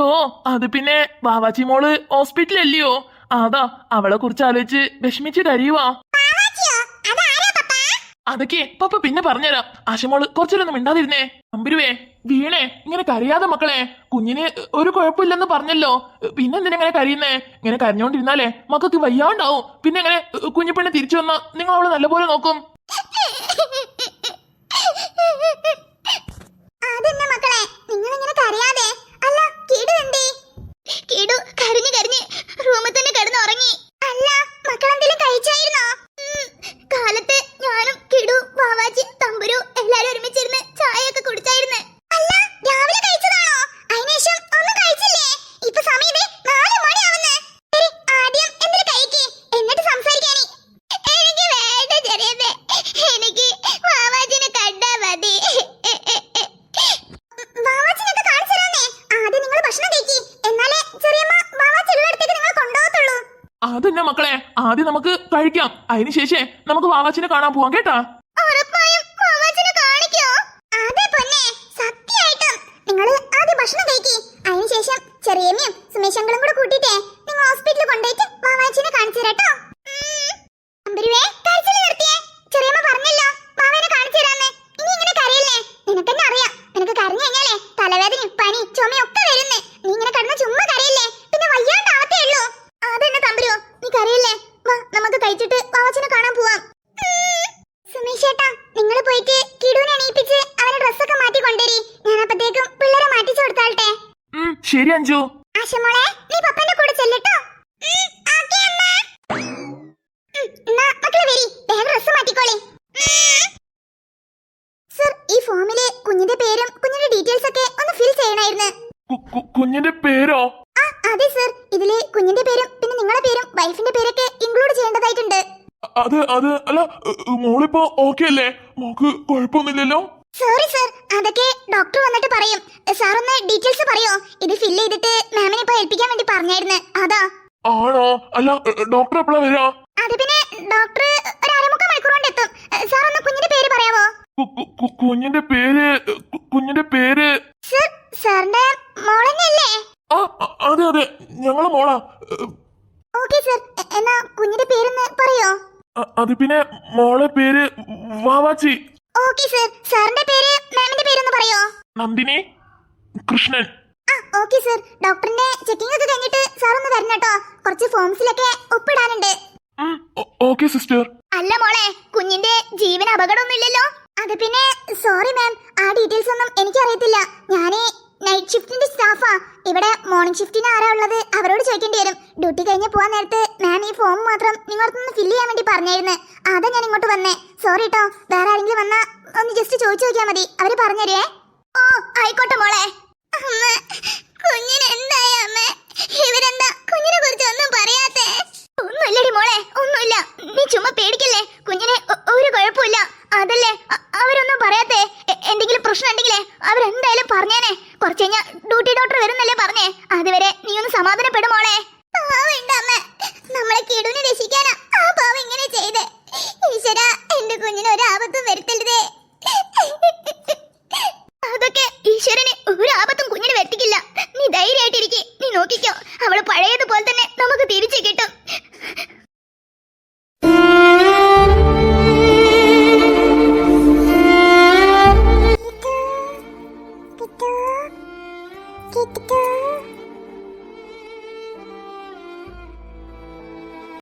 അതോ അത് പിന്നെ ബാവാച്ചി മോൾ ഹോസ്പിറ്റലല്ലയോ? അതാ അവളെ കുറിച്ച് ആലോചിച്ച് വിഷമിച്ച് കരയുവാ. അതൊക്കെ പപ്പ പിന്നെ പറഞ്ഞുതരാം. ആശമോൾ കുറച്ചൊന്നും മിണ്ടാതിരുന്നേ. അമ്പരുവേ വീണേ ഇങ്ങനെ കരയാതെ മക്കളെ. കുഞ്ഞിന് ഒരു കുഴപ്പമില്ലെന്ന് പറഞ്ഞല്ലോ. പിന്നെ എന്തിനാ ഇങ്ങനെ കരയുന്നേ? ഇങ്ങനെ കരഞ്ഞോണ്ടിരുന്നാലേ മക്കൾക്ക് വയ്യാണ്ടാവും. പിന്നെ ഇങ്ങനെ കുഞ്ഞിപ്പെണ്ണെ തിരിച്ചു വന്നാ നിങ്ങൾ അവളെ നല്ലപോലെ നോക്കും അതെന്നെ മക്കളെ നിങ്ങൾ ഇങ്ങനെ കരയാതെ അല്ല കിടു എന്തേ കിടു കരഞ്ഞു കരഞ്ഞ് റൂമിൽ തന്നെ കിടന്ന് ഉറങ്ങി അല്ല മക്കളെന്തെങ്കിലും കഴിച്ചായിരുന്നോ കാലത്ത് ഞാനും കിടു വാവാച്ചി തമ്പുരു എല്ലാരും ഒരുമിച്ചിരുന്ന് ചായയൊക്കെ കുടിച്ചായിരുന്നു അല്ല രാവിലെ കഴിച്ചതാണോ അതിനുശേഷം ഒന്നും കഴിച്ചില്ലേ ഇപ്പൊ സമയം ദേ നാല് മണിയാവുന്നേ ശരി, ആദ്യം എന്തെങ്കിലും കഴിക്ക് എന്നിട്ട് സംസാരിക്കാനി എനിക്ക് വേണ്ട ചെറിയമ്മേ എനിക്ക് മാവാജിനെ കണ്ടാ മതി. വാവാച്ചിനൊക്കെ കാണിച്ചു തരാന്നേ. ആദ്യം നിങ്ങൾ ഭക്ഷണം കഴിക്കി. എന്നാലേ ചെറിയമ്മ ഉള്ളിടത്തേക്ക് നിങ്ങൾ കൊണ്ടുപോകത്തുള്ളൂ. അതന്നെ മക്കളെ. ആദ്യം നമുക്ക് കഴിക്കാം. അതിനുശേഷം നമുക്ക് വാവാച്ചിനെ കാണാൻ പോവാം കേട്ടാ? ഉറപ്പായും വാവാച്ചിനെ കാണിക്കോ. അതെ പൊന്നെ. സത്യായിട്ടും നിങ്ങൾ ആദ്യം ഭക്ഷണം കഴിക്കി. അതിനുശേഷം ചെറിയമ്മയും സുമേഷങ്ങളും കൂടെ കൂട്ടിട്ടേ ശരി ആശമോളെ നീ പപ്പന്റെ കൂടെ ചെല്ലട്ടോ. ഫോമിൽ കുഞ്ഞിന്റെ പേരും കുഞ്ഞിന്റെ ഡീറ്റെയിൽസ് ഒക്കെ ഒന്ന് ഫിൽ ചെയ്യണമായിരുന്നു കുഞ്ഞിന്റെ പേരോ? ആ അതെ സർ. ഇതിൽ കുഞ്ഞിന്റെ പേരും പിന്നെ നിങ്ങളുടെ പേരും വൈഫിന്റെ പേരൊക്കെ ഇൻക്ലൂഡ് ചെയ്യേണ്ടതായിട്ടുണ്ട്. അത് അത് അല്ല മോളിപ്പോ ഓക്കെ അല്ലേ? മോക്ക് കുഴപ്പമൊന്നുമില്ലല്ലോ? സോറി സർ അതൊക്കെ ഡോക്ടർ വന്നിട്ട് പറയും. സാർ ഒന്ന് ഡീറ്റെയിൽസ് പറയോ? ഇത് ഫില്ല് ചെയ്തിട്ട് മാമിനെ ഇപ്പൊ ഏൽപ്പിക്കാൻ വേണ്ടി പറഞ്ഞായിരുന്നു. അതാ. ആണോ? അല്ല ഡോക്ടർ എപ്പോഴാ വരാ? അത് പിന്നെ ഡോക്ടർ ഒരു അരമുക്കാൽ മണിക്കൂർ കൊണ്ട് എത്തും. സാർ ഒന്ന് കുഞ്ഞിന്റെ പേര് പറയാവോ? കുഞ്ഞിന്റെ പേര് കുഞ്ഞിന്റെ പേര്. സർ സാറിന്റെ മോളന്നെയല്ലേ? അതെ അതെ. ഞങ്ങളെ മോളാ. ഓക്കെ സർ എന്നാ കുഞ്ഞിന്റെ പേരൊന്ന് പറയോ? അത് പിന്നെ മോളെ പേര് വാവാച്ചി ഓക്കെ സർ. സാറിന്റെ പേര് മാമിന്റെ പേരൊന്ന് പറയോ? നന്ദിനി കൃഷ്ണൻ. ആ ഓക്കെ സർ. ഡോക്ടറിന്റെ ചെക്കിംഗ് ഒക്കെ കഴിഞ്ഞിട്ട് സാർ ഒന്ന് വരണം കേട്ടോ. കുറച്ച് ഫോംസിലൊക്കെ ഒപ്പിടാനുണ്ട്. Okay sister. അല്ല മോളെ കുഞ്ഞിന്റെ ജീവൻ അപകടമൊന്നുമില്ലല്ലോ. അത് പിന്നെ സോറി മാം ആ ഡീറ്റെയിൽസ് ഒന്നും എനിക്കറിയത്തില്ല. ഞാനേ നൈറ്റ് ഷിഫ്റ്റിന്റെ സ്റ്റാഫാ ഇവിടെ മോർണിംഗ് ഷിഫ്റ്റിന് ആരാ ഉള്ളത്? അവരോട് ചോദിക്കേണ്ടി വരും. ഡ്യൂട്ടി കഴിഞ്ഞ് പോവാൻ നേരത്ത് മാം ഈ ഫോം മാത്രം നിങ്ങളടുത്തൊന്ന് ഫില്ല് ചെയ്യാൻ വേണ്ടി പറഞ്ഞായിരുന്നു. അതാ ഞാൻ ഇങ്ങോട്ട് വന്നേ. സോറി കേട്ടോ വേറെ ആരെങ്കിലും വന്നാ ഒന്ന് ജസ്റ്റ് ചോദിച്ചു നോക്കിയാൽ മതി. അവർ പറഞ്ഞുതരുവേ ഓ ആയിക്കോട്ടെ മോളെ. കുഞ്ഞിന് അമ്മ? കുഞ്ഞിനെ കുറിച്ച് ഒന്നും മോളെ ഒന്നുമില്ല. നീ പേടിക്കല്ലേ? കുഞ്ഞിനെ ഒരു അതല്ലേ? അവരൊന്നും എന്തെങ്കിലും അവരെന്തായാലും പറഞ്ഞേനെ. കുറച്ച് കഴിഞ്ഞാ ഡ്യൂട്ടി ഡോക്ടർ വരുന്നല്ലേ പറഞ്ഞേ? അതുവരെ നീ ഒന്ന് സമാധാനപ്പെടും മോളെ. നമ്മളെ കിടുവിനെ രക്ഷിക്കാനാ ആ പാവം ഇങ്ങനെ ചെയ്തേ. ഈശ്വര എന്റെ കുഞ്ഞിന് ഒരു ആപത്തും വരുത്തരുതേ.